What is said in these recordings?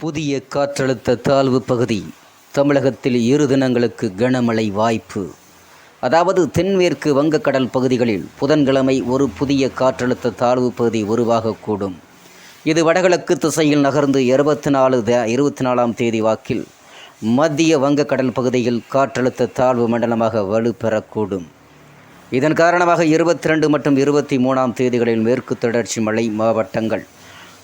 புதிய காற்றழுத்த தாழ்வு பகுதி தமிழகத்தில் இரு தினங்களுக்கு கனமழை வாய்ப்பு. அதாவது தென்மேற்கு வங்கக்கடல் பகுதிகளில் புதன்கிழமை ஒரு புதிய காற்றழுத்த தாழ்வு பகுதி உருவாகக்கூடும். இது வடகிழக்கு திசையில் நகர்ந்து இருபத்தி நாலு த இருபத்தி நாலாம் தேதி வாக்கில் மத்திய வங்கக்கடல் பகுதியில் காற்றழுத்த தாழ்வு மண்டலமாக வலுப்பெறக்கூடும். இதன் காரணமாக இருபத்தி ரெண்டு மற்றும் இருபத்தி மூணாம் தேதிகளில் மேற்கு தொடர்ச்சி மலை மாவட்டங்கள்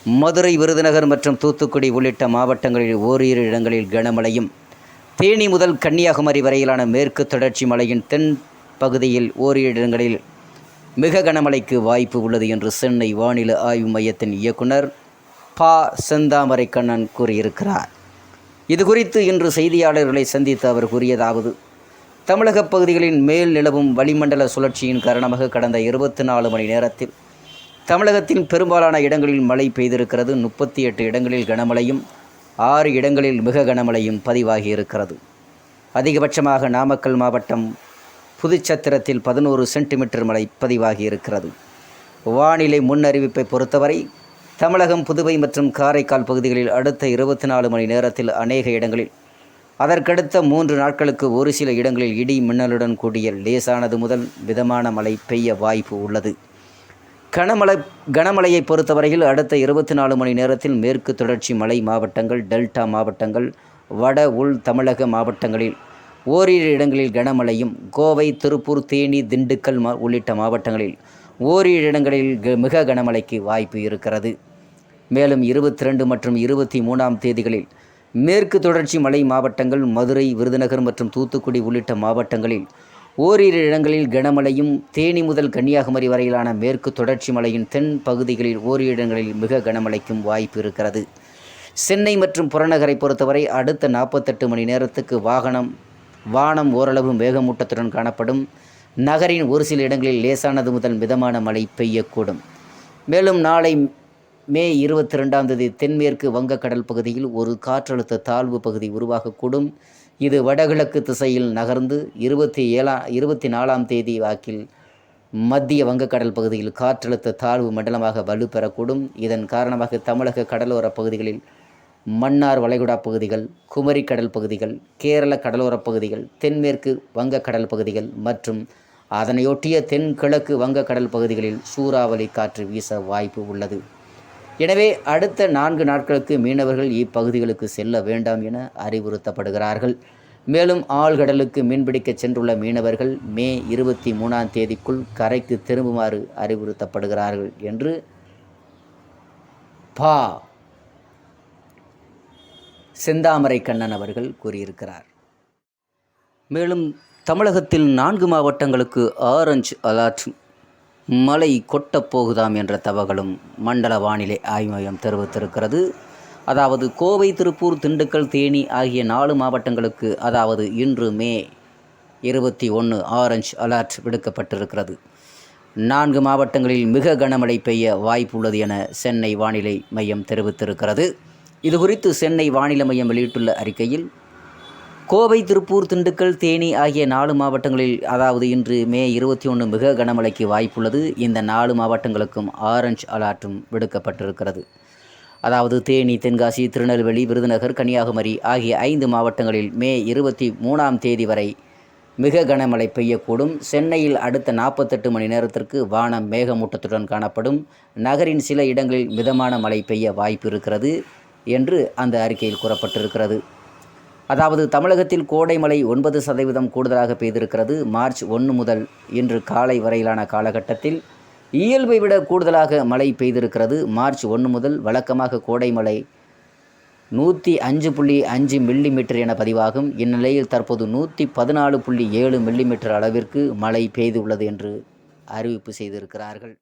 மதுரை விருதுநகர் மற்றும் தூத்துக்குடி உள்ளிட்ட மாவட்டங்களில் ஓரிரு இடங்களில் கனமழையும். தேனி முதல் கன்னியாகுமரி வரையிலான மேற்கு தொடர்ச்சி மலையின் தென் பகுதியில் ஓரிரு இடங்களில் மிக கனமழைக்கு வாய்ப்பு உள்ளது என்று சென்னை வானிலை ஆய்வு மையத்தின் இயக்குனர் பா. செந்தாமரை கண்ணன் கூறியிருக்கிறார். இது குறித்து இன்று செய்தியாளர்களை சந்தித்து அவர் கூறியதாவது தமிழகப் பகுதிகளின் மேல் நிலவும் வளிமண்டல சுழற்சியின் காரணமாக கடந்த இருபத்தி நாலு மணி நேரத்தில் தமிழகத்தின் பெரும்பாலான இடங்களில் மழை பெய்திருக்கிறது. முப்பத்தி எட்டு இடங்களில் கனமழையும் ஆறு இடங்களில் மிக கனமழையும் பதிவாகி இருக்கிறது அதிகபட்சமாக நாமக்கல் மாவட்டம் புதுச்சத்திரத்தில் பதினோரு சென்டிமீட்டர் மழை பதிவாகி இருக்கிறது வானிலை முன்னறிவிப்பை பொறுத்தவரை தமிழகம் புதுவை மற்றும் காரைக்கால் பகுதிகளில் அடுத்த இருபத்தி நாலு மணி நேரத்தில் அநேக இடங்களில் அதற்கடுத்த மூன்று நாட்களுக்கு ஒரு சில இடங்களில் இடி மின்னலுடன் கூடிய லேசானது முதல் மிதமான மழை பெய்ய வாய்ப்பு உள்ளது. கனமழை கனமழையை பொறுத்தவரையில் அடுத்த இருபத்தி நாலு மணி நேரத்தில் மேற்கு தொடர்ச்சி மலை மாவட்டங்கள் டெல்டா மாவட்டங்கள் வட உள் தமிழக மாவட்டங்களில் ஓரிரு இடங்களில் கனமழையும் கோவை திருப்பூர் தேனி திண்டுக்கல் மா உள்ளிட்ட மாவட்டங்களில் ஓரிரு இடங்களில் க- மிக கனமழைக்கு வாய்ப்பு இருக்கிறது. மேலும் இருபத்தி ரெண்டு மற்றும் இருபத்தி மூணாம் தேதிகளில் மேற்கு தொடர்ச்சி மலை மாவட்டங்கள் மதுரை விருதுநகர் மற்றும் தூத்துக்குடி உள்ளிட்ட மாவட்டங்களில் ஓரிரு இடங்களில் கனமழையும் தேனி முதல் கன்னியாகுமரி வரையிலான மேற்கு தொடர்ச்சி மலையின் தென் பகுதிகளில் ஓரிரு இடங்களில் மிக கனமழைக்கும் வாய்ப்பு இருக்கிறது. சென்னை மற்றும் புறநகரை பொறுத்தவரை அடுத்த நாற்பத்தெட்டு மணி நேரத்துக்கு வாகனம் வானம் ஓரளவு மேகமூட்டத்துடன் காணப்படும். நகரின் ஒரு சில இடங்களில் லேசானது முதல் மிதமான மழை பெய்யக்கூடும். மேலும் நாளை மே இருபத்தி ரெண்டாம் தேதி தென்மேற்கு வங்கக்கடல் பகுதியில் ஒரு காற்றழுத்த தாழ்வு பகுதி உருவாகக்கூடும். இது வடகிழக்கு திசையில் நகர்ந்து இருபத்தி ஏழா இருபத்தி நாலாம் தேதி வாக்கில் மத்திய வங்கக்கடல் பகுதியில் காற்றழுத்த தாழ்வு மண்டலமாக வலுப்பெறக்கூடும் இதன் காரணமாக தமிழக கடலோரப் பகுதிகளில் மன்னார் வளைகுடா பகுதிகள் குமரி கடல் பகுதிகள் கேரள கடலோரப் பகுதிகள் தென்மேற்கு வங்கக்கடல் பகுதிகள் மற்றும் அதனையொட்டிய தென்கிழக்கு வங்கக்கடல் பகுதிகளில் சூறாவளி காற்று வீச வாய்ப்பு உள்ளது. எனவே அடுத்த நான்கு நாட்களுக்கு மீனவர்கள் இப்பகுதிகளுக்கு செல்ல வேண்டாம் என அறிவுறுத்தப்படுகிறார்கள். மேலும் ஆழ்கடலுக்கு மீன்பிடிக்க சென்றுள்ள மீனவர்கள் மே இருபத்தி மூணாம் தேதிக்குள் கரைக்கு திரும்புமாறு அறிவுறுத்தப்படுகிறார்கள் என்று பா. செந்தாமரை கண்ணன் அவர்கள் கூறியிருக்கிறார். மேலும் தமிழகத்தில் நான்கு மாவட்டங்களுக்கு ஆரஞ்சு அலர்ட் மழை கொட்டப் போகுதாம் என்ற தவகளும் மண்டல வானிலை ஆய்வு மையம் தெரிவித்திருக்கிறது. அதாவது கோவை திருப்பூர் திண்டுக்கல் தேனி ஆகிய நாலு மாவட்டங்களுக்கு அதாவது இன்று மே இருபத்தி ஒன்று ஆரஞ்சு அலர்ட் விடுக்கப்பட்டிருக்கிறது. நான்கு மாவட்டங்களில் மிக கனமழை பெய்ய வாய்ப்புள்ளது என சென்னை வானிலை மையம் தெரிவித்திருக்கிறது. இது குறித்து சென்னை வானிலை மையம் வெளியிட்டுள்ள அறிக்கையில் கோவை திருப்பூர் திண்டுக்கல் தேனி ஆகிய நாலு மாவட்டங்களில் அதாவது இன்று மே இருபத்தி ஒன்று மிக கனமழைக்கு வாய்ப்புள்ளது. இந்த நாலு மாவட்டங்களுக்கும் ஆரஞ்ச் அலாட்டும் விடுக்கப்பட்டிருக்கிறது. அதாவது தேனி தென்காசி திருநெல்வேலி விருதுநகர் கன்னியாகுமரி ஆகிய ஐந்து மாவட்டங்களில் மே இருபத்தி மூணாம் தேதி வரை மிக கனமழை பெய்யக்கூடும். சென்னையில் அடுத்த நாற்பத்தெட்டு மணி நேரத்திற்கு வானம் மேகமூட்டத்துடன் காணப்படும். நகரின் சில இடங்களில் மிதமான மழை பெய்ய வாய்ப்பு இருக்கிறது என்று அந்த அறிக்கையில் கூறப்பட்டிருக்கிறது. அதாவது தமிழகத்தில் கோடை மழை ஒன்பது சதவீதம் கூடுதலாக பெய்திருக்கிறது. மார்ச் ஒன்று முதல் இன்று காலை வரையிலான காலகட்டத்தில் இயல்பை விட கூடுதலாக மழை பெய்திருக்கிறது. மார்ச் ஒன்று முதல் வழக்கமாக கோடை மழை நூற்றி அஞ்சு புள்ளி அஞ்சு மில்லிமீட்டர் என பதிவாகும். இந்நிலையில் தற்போது நூற்றி பதினாலு புள்ளி ஏழு மில்லிமீட்டர் அளவிற்கு மழை பெய்துள்ளது என்று அறிவிப்பு செய்திருக்கிறார்கள்.